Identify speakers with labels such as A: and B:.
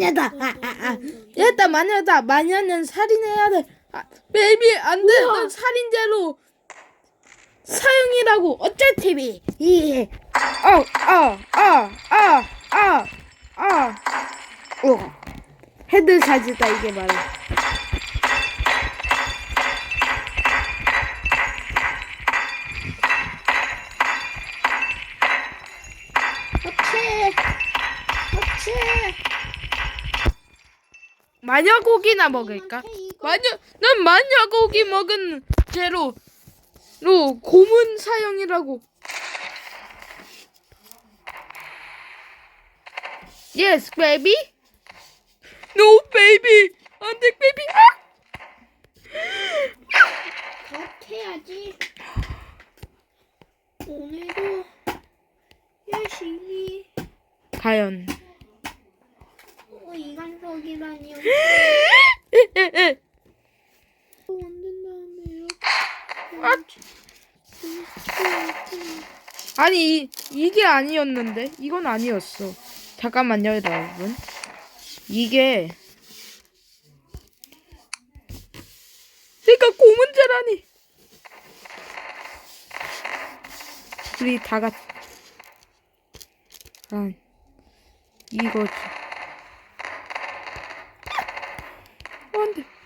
A: 마녀다. 아, 아, 아. 얘다 마녀다. 마녀는 살인해야 돼. 아, 베이비 안 돼. 넌 살인죄로 사형이라고. 어쩔 TV. 예. 어, 어, 어, 어, 어, 어. 어. 헤드 사지다 이게 바로.
B: 그렇지. 그렇지.
A: 마녀 고기나 먹을까? 마녀, 난 마녀 고기 먹은 죄로 로 고문 사형이라고. Yes, baby. No, baby. 안 돼, baby. 아!
B: 해야지. 오늘도 열심히.
A: 과연.
B: 어. 만든 다음에
A: 아. 아니 이, 이게 아니었는데 이건 아니었어. 잠깐만요, 여러분. 이게 내가 고문자라니. 우리 다 같. 아, 이거 end?